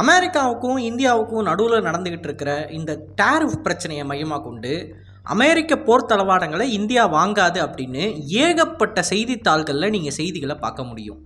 அமெரிக்காவுக்கும் இந்தியாவுக்கும் நடுவில் நடந்துக்கிட்டு இருக்கிற இந்த டேரிஃப் பிரச்சனையை மையமாக கொண்டு அமெரிக்க போர் தளவாடங்களை இந்தியா வாங்காது அப்படின்னு ஏகப்பட்ட செய்தித்தாள்களில் நீங்கள் செய்திகளை பார்க்க முடியும்.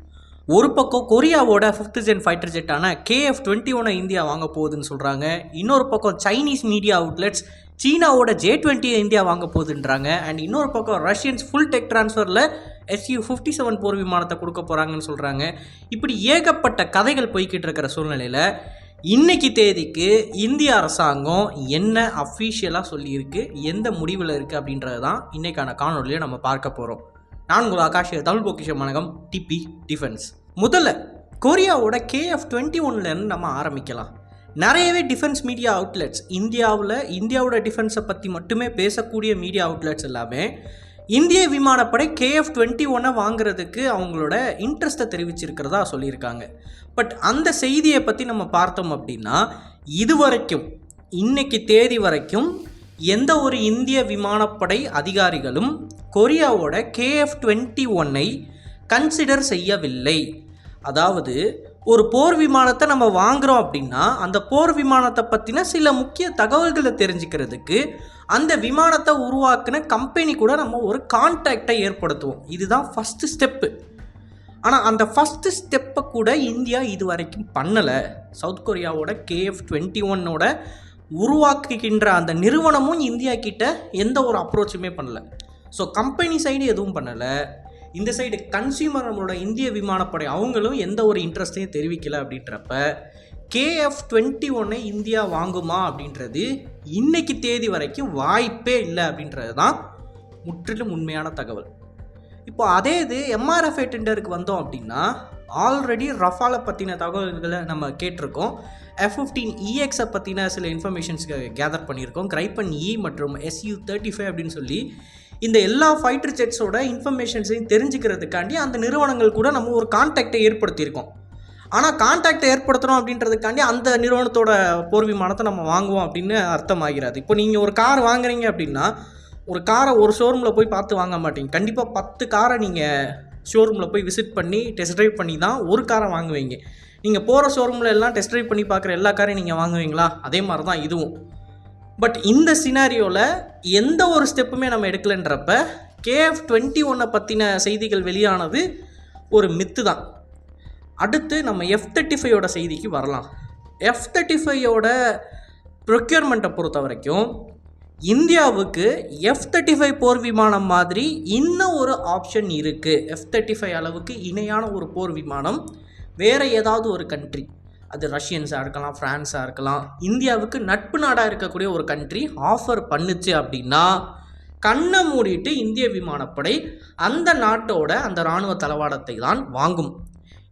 ஒரு பக்கம் கொரியாவோட ஃபிஃப்த் ஜென் ஃபைட்டர் ஜெட்டான கேஎஃப் டுவெண்ட்டி ஒனை இந்தியா வாங்க போகுதுன்னு சொல்கிறாங்க இன்னொரு பக்கம் சைனீஸ் மீடியா அவுட்லெட்ஸ் சீனாவோட ஜே டுவெண்ட்டியை இந்தியா வாங்க போகுதுன்றாங்க. அண்ட் இன்னொரு பக்கம் ரஷ்யன்ஸ் ஃபுல் டெக் ட்ரான்ஸ்ஃபரில் எஸ்யூ ஃபிஃப்டி செவன் போர் விமானத்தை கொடுக்க போகிறாங்கன்னு சொல்கிறாங்க இப்படி ஏகப்பட்ட கதைகள் போய்கிட்டு இருக்கிற சூழ்நிலையில் இன்னைக்கு தேதிக்கு இந்திய அரசாங்கம் என்ன அஃபீஷியலாக சொல்லியிருக்கு எந்த முடிவில் இருக்குது அப்படின்றது தான் இன்னைக்கான காணொலியை நம்ம பார்க்க போகிறோம் நான் உங்கள் ஆகாஷ் தமிழ் பொக்கிஷ வணக்கம் டிபி டிஃபென்ஸ். முதல்ல கொரியாவோட கேஎஃப் டுவெண்ட்டி ஒன்லேருந்து நம்ம ஆரம்பிக்கலாம். நிறையவே டிஃபென்ஸ் மீடியா அவுட்லெட்ஸ் இந்தியாவில் இந்தியாவோட டிஃபென்ஸை பற்றி மட்டுமே பேசக்கூடிய மீடியா அவுட்லெட்ஸ் எல்லாமே இந்திய விமானப்படை கேஎஃப் டுவெண்ட்டி ஒன்னை வாங்குறதுக்கு அவங்களோட இன்ட்ரெஸ்ட்டை தெரிவிச்சிருக்கிறதா சொல்லியிருக்காங்க. பட் அந்த செய்தியை பற்றி நம்ம பார்த்தோம் அப்படின்னா இதுவரைக்கும் இன்னைக்கு தேதி வரைக்கும் எந்த ஒரு இந்திய விமானப்படை அதிகாரிகளும் கொரியாவோட கேஎஃப் டுவெண்ட்டி ஒன்னை கன்சிடர் செய்யவில்லை. அதாவது ஒரு போர் விமானத்தை நம்ம வாங்குறோம் அப்படின்னா அந்த போர் விமானத்தை பற்றின சில முக்கிய தகவல்களை தெரிஞ்சுக்கிறதுக்கு அந்த விமானத்தை உருவாக்கின கம்பெனி கூட நம்ம ஒரு கான்டாக்டை ஏற்படுத்துவோம். இதுதான் ஃபஸ்ட்டு ஸ்டெப்பு ஆனால் அந்த ஃபஸ்ட்டு ஸ்டெப்பை கூட இந்தியா இது வரைக்கும் பண்ணலை. சவுத் கொரியாவோட கேஎஃப் டுவெண்ட்டி ஒன்னோட உருவாக்குகின்ற அந்த நிறுவனமும் இந்தியா கிட்ட எந்த ஒரு அப்ரோச்சுமே பண்ணலை. ஸோ கம்பெனி சைடு எதுவும் பண்ணலை. இந்த சைடு கன்சியூமர் நம்மளோட இந்திய விமானப்படை அவங்களும் எந்த ஒரு இன்ட்ரெஸ்ட்டையும் தெரிவிக்கலை அப்படின்றப்ப கேஎஃப் டுவெண்ட்டி ஒன்னை இந்தியா வாங்குமா அப்படின்றது இன்னைக்கு தேதி வரைக்கும் வாய்ப்பே இல்லை அப்படின்றது தான் முற்றிலும் உண்மையான தகவல். இப்போ அதே இது எம்ஆர்எஃப்ஐ டெண்டருக்கு வந்தோம் அப்படின்னா ஆல்ரெடி ரஃபாலை பற்றின தகவல்களை நம்ம கேட்டிருக்கோம். எஃப் ஃபிஃப்டீன் இஎக்ஸை பற்றின சில இன்ஃபர்மேஷன்ஸ் கேதர் பண்ணியிருக்கோம். கிரைப்பன் இ e மற்றும் எஸ்யூ தேர்ட்டி ஃபைவ் அப்படின்னு சொல்லி இந்த எல்லா ஃபைட்டர் ஜெட்ஸோட இன்ஃபர்மேஷன்ஸையும் தெரிஞ்சுக்கிறதுக்காண்டி அந்த நிறுவனங்கள் கூட நம்ம ஒரு கான்டாக்டை ஏற்படுத்தியிருக்கோம். ஆனால் கான்டாக்டை ஏற்படுத்துகிறோம் அப்படின்றதுக்காண்டி அந்த நிறுவனத்தோட போர் விமானத்தை நம்ம வாங்குவோம் அப்படின்னு அர்த்தமாகிறது இப்போ நீங்கள் ஒரு கார் வாங்குறீங்க அப்படின்னா ஒரு காரை ஒரு ஷோரூமில் போய் பார்த்து வாங்க மாட்டீங்க. கண்டிப்பாக பத்து காரை நீங்கள் ஷோரூமில் போய் விசிட் பண்ணி டெஸ்ட் ட்ரைவ் பண்ணி தான் ஒரு காரை வாங்குவீங்க. நீங்கள் போகிற ஷோரூமில் எல்லாம் டெஸ்ட் ட்ரைவ் பண்ணி பார்க்குற எல்லா காரையும் நீங்கள் வாங்குவீங்களா? அதே மாதிரி தான் இதுவும். பட் இந்த சினாரியோவில் எந்த ஒரு ஸ்டெப்புமே நம்ம எடுக்கலைன்றப்ப கேஎஃப் டுவெண்ட்டி ஒன்னை பற்றின செய்திகள் வெளியானது ஒரு மித்து தான். அடுத்து நம்ம எஃப் தேர்ட்டி ஃபைவோட செய்திக்கு வரலாம். எஃப் தேர்ட்டி ஃபைவோட ப்ரொக்யூர்மெண்ட்டை பொறுத்த வரைக்கும் இந்தியாவுக்கு எஃப் தேர்ட்டி ஃபைவ் போர் விமானம் மாதிரி இன்னும் ஒரு ஆப்ஷன் இருக்குது எஃப் தேர்ட்டி ஃபைவ் அளவுக்கு இணையான ஒரு போர் விமானம் வேறு ஏதாவது ஒரு கண்ட்ரி அது ரஷ்யன்ஸாக இருக்கலாம் ஃப்ரான்ஸாக இருக்கலாம் இந்தியாவுக்கு நட்பு நாடாக இருக்கக்கூடிய ஒரு கண்ட்ரி ஆஃபர் பண்ணுச்சு அப்படின்னா கண்ணை மூடிட்டு இந்திய விமானப்படை அந்த நாட்டோட அந்த இராணுவ தளவாடத்தை தான் வாங்கும்.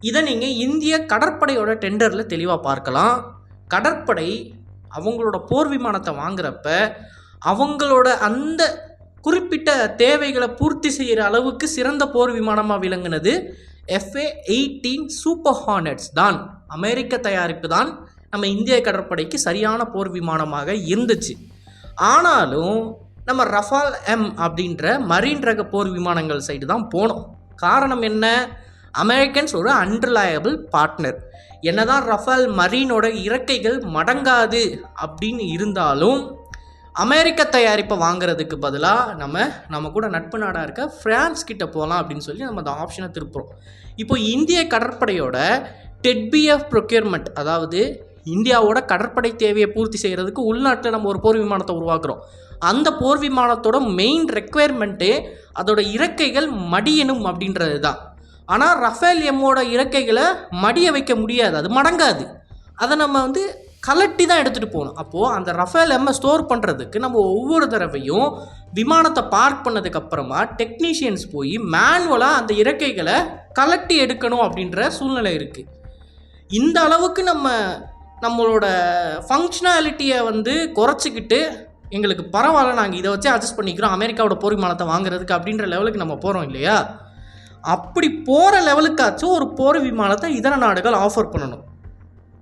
இதை நீங்கள் இந்திய கடற்படையோட டெண்டரில் தெளிவாக பார்க்கலாம். கடற்படை அவங்களோட போர் விமானத்தை வாங்குறப்ப அவங்களோட அந்த குறிப்பிட்ட தேவைகளை பூர்த்தி செய்கிற அளவுக்கு சிறந்த போர் விமானமாக விளங்குனது எஃப்ஏ எயிட்டீன் சூப்பர் ஹார்னட்ஸ் தான். அமெரிக்க தயாரிப்பு தான் நம்ம இந்திய கடற்படைக்கு சரியான போர் விமானமாக இருந்துச்சு. ஆனாலும் நம்ம ரஃபால் எம் அப்படின்ற மரீன் ரக போர் விமானங்கள் சைடு தான் போனோம். காரணம் என்ன? அமெரிக்கன்ஸ் ஒரு அன்ரிலயபிள் பார்ட்னர் என்னதான் ரஃபால் மரீனோட இறக்கைகள் மடங்காது அப்படின்னு இருந்தாலும் அமெரிக்க தயாரிப்பை வாங்குறதுக்கு பதிலாக நம்ம நம்ம கூட நட்பு நாடாக இருக்க ஃப்ரான்ஸ் கிட்ட போகலாம் அப்படின்னு சொல்லி நம்ம அந்த ஆப்ஷனை திருப்புறோம். இப்போ இந்திய கடற்படையோட டெட்பிஎஃப் ப்ரொக்யூர்மெண்ட் அதாவது இந்தியாவோட கடற்படை தேவையை பூர்த்தி செய்கிறதுக்கு உள்நாட்டில் நம்ம ஒரு போர் விமானத்தை உருவாக்குறோம். அந்த போர் விமானத்தோட மெயின் ரெக்குயர்மெண்ட்டே அதோட இறக்கைகள் மடியணும் அப்படின்றது தான் ஆனால் ரஃபேல் எம்மோட இறக்கைகளை மடிய வைக்க முடியாது. அது மடங்காது. அதை நம்ம வந்து கலட்டி தான் எடுத்துகிட்டு போகணும். அப்போது அந்த ரஃபேல் எம்மை ஸ்டோர் பண்ணுறதுக்கு நம்ம ஒவ்வொரு தடவையும் விமானத்தை பார்க் பண்ணதுக்கப்புறமா டெக்னீஷியன்ஸ் போய் மேனுவலாக அந்த இறக்கைகளை கலட்டி எடுக்கணும் அப்படின்ற சூழ்நிலை இருக்குது இந்த அளவுக்கு நம்ம நம்மளோட ஃபங்க்ஷனாலிட்டியை வந்து குறைச்சிக்கிட்டு எங்களுக்கு பரவாயில்ல. நாங்கள் இதை வச்சு அட்ஜஸ்ட் பண்ணிக்கிறோம். அமெரிக்காவோட போர் விமானத்தை வாங்குறதுக்கு அப்படின்ற லெவலுக்கு நம்ம போகிறோம் இல்லையா? அப்படி போகிற லெவலுக்காச்சும் ஒரு போர் விமானத்தை இதர நாடுகள் ஆஃபர் பண்ணணும்.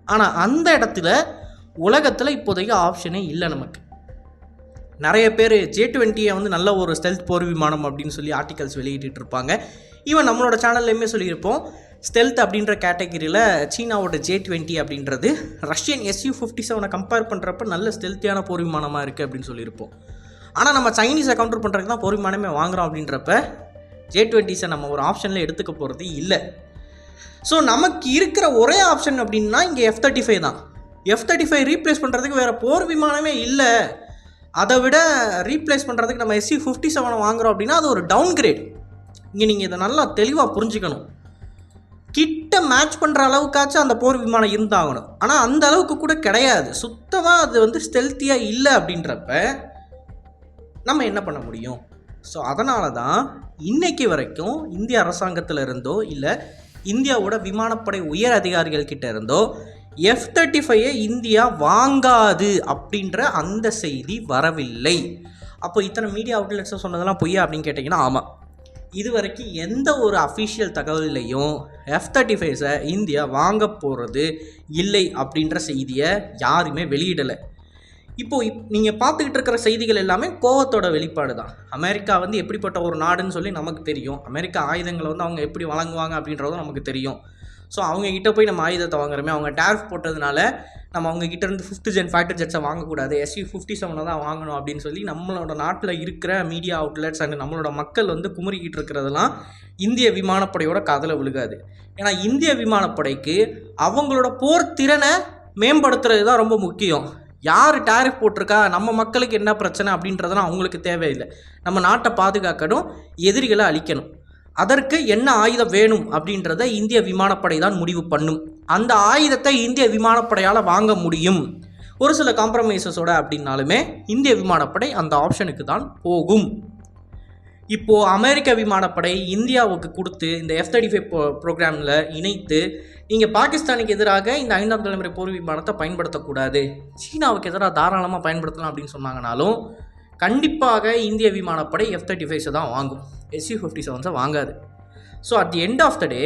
ஆனால் அந்த இடத்துல உலகத்தில் இப்போதைக்கு ஆப்ஷனே இல்லை நமக்கு. நிறைய பேர் ஜே டுவெண்ட்டியை வந்து நல்ல ஒரு ஸ்டெல்த் போர் விமானம் அப்படின்னு சொல்லி ஆர்டிகல்ஸ் வெளியிட்டு இருப்பாங்க. ஈவன் நம்மளோட சேனல்லையுமே சொல்லியிருப்போம். ஸ்டெல்த் அப்படின்ற கேட்டகரியில் சீனாவோட ஜே டுவெண்ட்டி அப்படின்றது ரஷ்யன் எஸ்யூ ஃபிஃப்டி செவனை கம்பேர் பண்ணுறப்ப நல்ல ஸ்டெல்த்தியான போர் விமானமாக இருக்குது அப்படின்னு சொல்லியிருப்போம். ஆனால் நம்ம சைனீஸை கவுண்டர் பண்ணுறதுக்கு தான் போர் விமானமே வாங்குறோம் அப்படின்றப்ப ஜே டுவெண்ட்டிஸை நம்ம ஒரு ஆப்ஷனில் எடுத்துக்க போகிறது இல்லை. ஸோ நமக்கு இருக்கிற ஒரே ஆப்ஷன் அப்படின்னா இங்கே எஃப் தேர்ட்டி ஃபைவ் தான். எஃப் தேர்ட்டி ஃபைவ் ரீப்ளேஸ் பண்ணுறதுக்கு வேறு போர் விமானமே இல்லை. அதை விட ரீப்ளேஸ் பண்ணுறதுக்கு நம்ம எஸ்சி ஃபிஃப்டி செவனை வாங்குறோம் அப்படின்னா அது ஒரு டவுன் கிரேட் இங்கே நீங்கள் இதை நல்லா தெளிவாக புரிஞ்சுக்கணும். கிட்ட மேட்ச் பண்ணுற அளவுக்காச்சும் அந்த போர் விமானம் இருந்தாகணும். ஆனால் அந்த அளவுக்கு கூட கிடையாது. சுத்தமாக அது வந்து ஸ்டெல்த்தியாக இல்லை அப்படின்றப்ப நம்ம என்ன பண்ண முடியும்? ஸோ அதனால தான் இன்றைக்கு வரைக்கும் இந்திய அரசாங்கத்தில் இருந்தோ இல்லை இந்தியாவோட விமானப்படை உயர் அதிகாரிகள்கிட்ட இருந்தோ எஃப் தேர்ட்டி ஃபைவை இந்தியா வாங்காது அப்படின்ற அந்த செய்தி வரவில்லை. அப்போ இத்தனை மீடியா அவுட்லெட்ஸை சொன்னதெல்லாம் பொய்யா அப்படின்னு கேட்டிங்கன்னா ஆமாம் இது வரைக்கும் எந்த ஒரு அஃபிஷியல் தகவலையும் எஃப் தேர்ட்டி ஃபைவ்ஸை இந்தியா வாங்க போகிறது இல்லை அப்படின்ற செய்தியை யாருமே வெளியிடலை. இப்போ இப் நீங்கள் பார்த்துக்கிட்டு இருக்கிற செய்திகள் எல்லாமே கோவத்தோட வெளிப்பாடு தான். அமெரிக்கா வந்து எப்படிப்பட்ட ஒரு நாடுன்னு சொல்லி நமக்கு தெரியும். அமெரிக்கா ஆயுதங்களை வந்து அவங்க எப்படி வழங்குவாங்க அப்படின்றதும் நமக்கு தெரியும். ஸோ அவங்கக்கிட்ட போய் நம்ம ஆயுதத்தை வாங்குறோமே அவங்க டேரிஃப் போட்டதுனால நம்ம அவங்கக்கிட்ட இருந்து ஃபிஃப்த் ஜென் ஃபைட்டர் ஜெட்ஸை வாங்கக்கூடாது. எஸ்யூ ஃபிஃப்டி செவனை தான் வாங்கணும் அப்படின்னு சொல்லி நம்மளோட நாட்டில் இருக்கிற மீடியா அவுட்லெட்ஸ் அண்ட் நம்மளோட மக்கள் வந்து குமுறிக்கிட்டு இருக்கிறதெல்லாம் இந்திய விமானப்படையோட காதில் விழுகாது. ஏன்னா இந்திய விமானப்படைக்கு அவங்களோட போர் திறனை மேம்படுத்துறது தான் ரொம்ப முக்கியம். யார் டேரிஃப் போட்டிருக்கா? நம்ம மக்களுக்கு என்ன பிரச்சனை அப்படின்றதெல்லாம் அவங்களுக்கு தேவையில்லை. நம்ம நாட்டை பாதுகாக்கணும் எதிரிகளை அழிக்கணும். அதற்கு என்ன ஆயுதம் வேணும் அப்படின்றத இந்திய விமானப்படை தான் முடிவு பண்ணும். அந்த ஆயுதத்தை இந்திய விமானப்படையால் வாங்க முடியும். ஒரு சில காம்ப்ரமைசஸோட அப்படின்னாலுமே இந்திய விமானப்படை அந்த ஆப்ஷனுக்கு தான் போகும். இப்போது அமெரிக்க விமானப்படை இந்தியாவுக்கு கொடுத்து இந்த எஃப் தேர்ட்டி ஃபைவ் ப்ரோக்ராமில் இணைத்து நீங்கள் பாகிஸ்தானுக்கு எதிராக இந்த ஐந்தாம் தலைமுறை போர் விமானத்தை பயன்படுத்தக்கூடாது. சீனாவுக்கு எதிராக தாராளமாக பயன்படுத்தலாம் அப்படின்னு சொன்னாங்கனாலும் கண்டிப்பாக இந்திய விமானப்படை எஃப் தேர்ட்டி ஃபைவ்ஸை தான் வாங்கும். எஸ்யூ ஃபிஃப்டி செவன்ஸை வாங்காது. So at the end of the day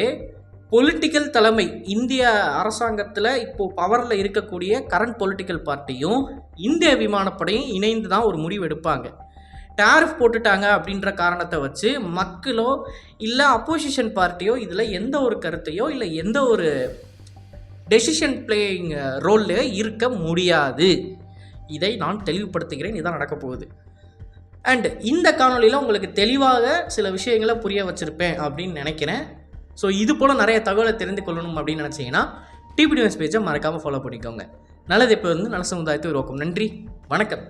political தலைமை இந்திய அரசாங்கத்தில் இப்போது பவரில் இருக்கக்கூடிய கரண்ட் பொலிட்டிக்கல் பார்ட்டியும் இந்திய விமானப்படையும் இணைந்து தான் ஒரு முடிவு எடுப்பாங்க. டேரிஃப் போட்டுட்டாங்க அப்படின்ற காரணத்தை வச்சு மக்களோ இல்லை அப்போசிஷன் பார்ட்டியோ இதில் எந்த ஒரு கருத்தையோ இல்லை எந்த ஒரு டெசிஷன் பிளேயிங் ரோலில் இருக்க முடியாது. இதை நான் தெளிவுபடுத்துகிறேன். இதான் நடக்க போகுது. அண்ட் இந்த காணொலியில் உங்களுக்கு தெளிவாக சில விஷயங்களை புரிய வச்சுருப்பேன் அப்படின்னு நினைக்கிறேன். ஸோ இது போல் நிறைய தகவலை தெரிந்து கொள்ளணும் அப்படின்னு நினச்சிங்கன்னா டிபி நியூஸ் பேஜை மறக்காமல் ஃபாலோ பண்ணிக்கோங்க. நல்லது இப்போ வந்து நல்ல சமுதாயத்தை உருவாக்கும். நன்றி. வணக்கம்.